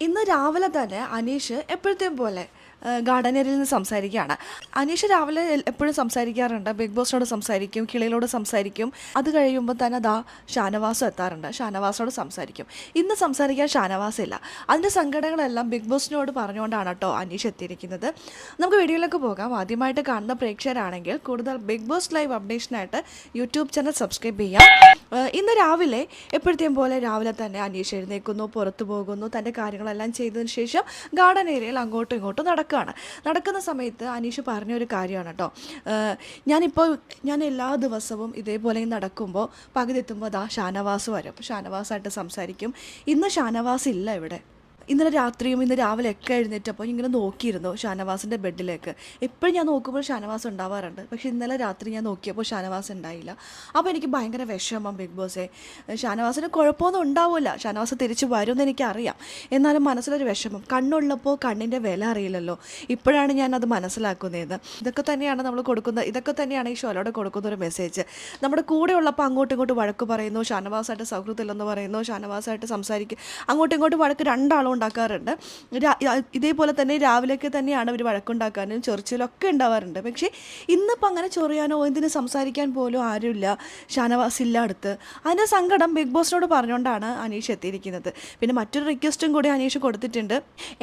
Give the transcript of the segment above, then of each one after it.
ഇന്ന് രാവിലെ തന്നെ അനീഷ് എപ്പോഴത്തെയും പോലെ ഏരിയയിൽ നിന്ന് സംസാരിക്കുകയാണ്. അനീഷ് രാവിലെ എപ്പോഴും സംസാരിക്കാറുണ്ട്. ബിഗ് ബോസിനോട് സംസാരിക്കും കിളികളോട് സംസാരിക്കും. അത് കഴിയുമ്പോൾ തന്നെ അതാ ഷാനവാസം എത്താറുണ്ട്. ഷാനവാസോട് സംസാരിക്കും. ഇന്ന് സംസാരിക്കാൻ ഷാനവാസില്ല. അതിന്റെ സങ്കടങ്ങളെല്ലാം ബിഗ് ബോസിനോട് പറഞ്ഞുകൊണ്ടാണ് കേട്ടോ അനീഷ് എത്തിയിരിക്കുന്നത്. നമുക്ക് വീഡിയോയിലേക്ക് പോകാം. ആദ്യമായിട്ട് കാണുന്ന പ്രേക്ഷകരാണെങ്കിൽ കൂടുതൽ ബിഗ് ബോസ് ലൈവ് അപ്ഡേഷനായിട്ട് യൂട്യൂബ് ചാനൽ സബ്സ്ക്രൈബ് ചെയ്യാം. ഇന്ന് രാവിലെ എപ്പോഴത്തെയും പോലെ രാവിലെ തന്നെ അനീഷ് എഴുന്നേക്കുന്നു പുറത്തു പോകുന്നു തന്റെ കാര്യങ്ങളെല്ലാം ചെയ്തതിന് ശേഷം ഗാർഡൻ ഏരിയയിൽ അങ്ങോട്ടും ഇങ്ങോട്ടും നടക്കുകയാണ് നടക്കുന്ന സമയത്ത് അനീഷ് പറഞ്ഞ ഒരു കാര്യമാണ് കേട്ടോ ഞാനിപ്പോൾ ഞാൻ എല്ലാ ദിവസവും ഇതേപോലെ നടക്കുമ്പോൾ പകുതി എത്തുമ്പോൾ അതാ ഷാനവാസ് വരും. ഷാനവാസായിട്ട് സംസാരിക്കും. ഇന്ന് ഷാനവാസ് ഇല്ല ഇവിടെ. ഇന്നലെ രാത്രിയും ഇന്ന് രാവിലെ ഒക്കെ എഴുന്നേറ്റപ്പോൾ ഇങ്ങനെ നോക്കിയിരുന്നു ഷാനവാസിന്റെ ബെഡിലേക്ക്. എപ്പോഴും ഞാൻ നോക്കുമ്പോൾ ഷാനവാസ് ഉണ്ടാവാറുണ്ട്. പക്ഷേ ഇന്നലെ രാത്രി ഞാൻ നോക്കിയപ്പോൾ ഷാനവാസ് ഉണ്ടായില്ല. അപ്പോൾ എനിക്ക് ഭയങ്കര വിഷമം ബിഗ് ബോസേ. ഷാനവാസിന് കുഴപ്പമൊന്നും ഉണ്ടാവില്ല. ഷാനവാസ് തിരിച്ചു വരുമെന്ന് എനിക്കറിയാം. എന്നാലും മനസ്സിലൊരു വിഷമം. കണ്ണുള്ളപ്പോൾ കണ്ണിന്റെ വില അറിയില്ലല്ലോ. ഇപ്പോഴാണ് ഞാൻ അത് മനസ്സിലാക്കുന്നത് ഇതൊക്കെ തന്നെയാണ് നമ്മൾ കൊടുക്കുന്ന ഇതൊക്കെ തന്നെയാണ് ഈ ഷോലോടെ കൊടുക്കുന്ന ഒരു മെസ്സേജ്. നമ്മുടെ കൂടെ ഉള്ളപ്പോൾ അങ്ങോട്ടും ഇങ്ങോട്ടും വഴക്ക് പറയുന്നു. ഷാനവാസായിട്ട് സൗഹൃദമില്ലെന്ന് പറയുന്നു. ഷാനവാസായിട്ട് സംസാരിക്കും അങ്ങോട്ടും ഇങ്ങോട്ടും വഴക്ക് രണ്ടാളും ഉണ്ടാക്കാറുണ്ട്. ഇതേപോലെ തന്നെ രാവിലെയൊക്കെ തന്നെയാണ് അവർ വഴക്കുണ്ടാക്കാനും ചൊറിച്ചിലൊക്കെ ഉണ്ടാവാറുണ്ട്. പക്ഷേ ഇന്നിപ്പോൾ അങ്ങനെ ചൊറിയാനോ എന്തിനു സംസാരിക്കാൻ പോലും ആരുമില്ല. ഷാനവാസ് ഇല്ല അടുത്ത്. അതിന്റെ സങ്കടം ബിഗ് ബോസിനോട് പറഞ്ഞുകൊണ്ടാണ് അനീഷ് എത്തിയിരിക്കുന്നത്. പിന്നെ മറ്റൊരു റിക്വസ്റ്റും കൂടി അനീഷ് കൊടുത്തിട്ടുണ്ട്.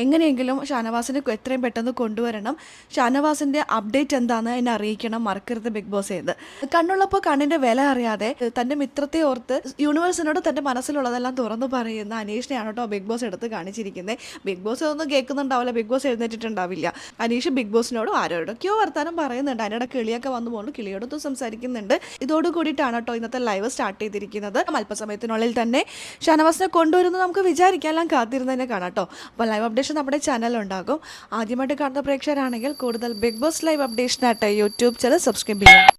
എങ്ങനെയെങ്കിലും ഷാനവാസിനെ എത്രയും പെട്ടെന്ന് കൊണ്ടുവരണം. ഷാനവാസിന്റെ അപ്ഡേറ്റ് എന്താണെന്ന് എന്നെ അറിയിക്കണം. മറക്കരുത് ബിഗ് ബോസ് ചെയ്ത് കണ്ണുള്ളപ്പോൾ കണ്ണിന്റെ വില അറിയാതെ തന്റെ മിത്രത്തെ ഓർത്ത് യൂണിവേഴ്സിനോട് തന്റെ മനസ്സിലുള്ളതെല്ലാം തുറന്നു പറയുന്ന അനീഷിനെയാണ് കേട്ടോ ബിഗ് ബോസ് എടുത്ത് കാണിച്ചിരിക്കുന്നത്. ബിഗ് ബോസ് ഒന്നും കേൾക്കുന്നുണ്ടാവില്ല. ബിഗ് ബോസ് എഴുന്നേറ്റിട്ടുണ്ടാവില്ല. അനീഷ് ബിഗ് ബോസിനോടും ആരോടൊക്കെയോ വർത്താനം പറയുന്നുണ്ട്. അതിനിടെ കിളിയൊക്കെ വന്നു പോകുന്നു. കിളിയോടൊത്തും സംസാരിക്കുന്നുണ്ട്. ഇതോട് കൂടിയിട്ടാണ് കേട്ടോ ഇന്നത്തെ ലൈവ് സ്റ്റാർട്ട് ചെയ്തിരിക്കുന്നത്. അല്പസമയത്തിനുള്ളിൽ തന്നെ ഷാനവാസിനെ കൊണ്ടുവരുന്നു നമുക്ക് വിചാരിക്കാനെല്ലാം കാത്തിരുന്നതിനെ കാണാം കേട്ടോ. അപ്പോൾ ലൈവ് അപ്ഡേഷൻ നമ്മുടെ ചാനലുണ്ടാകും ആദ്യമായിട്ട് കാണുന്ന പ്രേക്ഷകരാണെങ്കിൽ കൂടുതൽ ബിഗ് ബോസ് ലൈവ് അപ്ഡേഷനായിട്ട് യൂട്യൂബ് ചാനൽ സബ്സ്ക്രൈബ് ചെയ്യാം.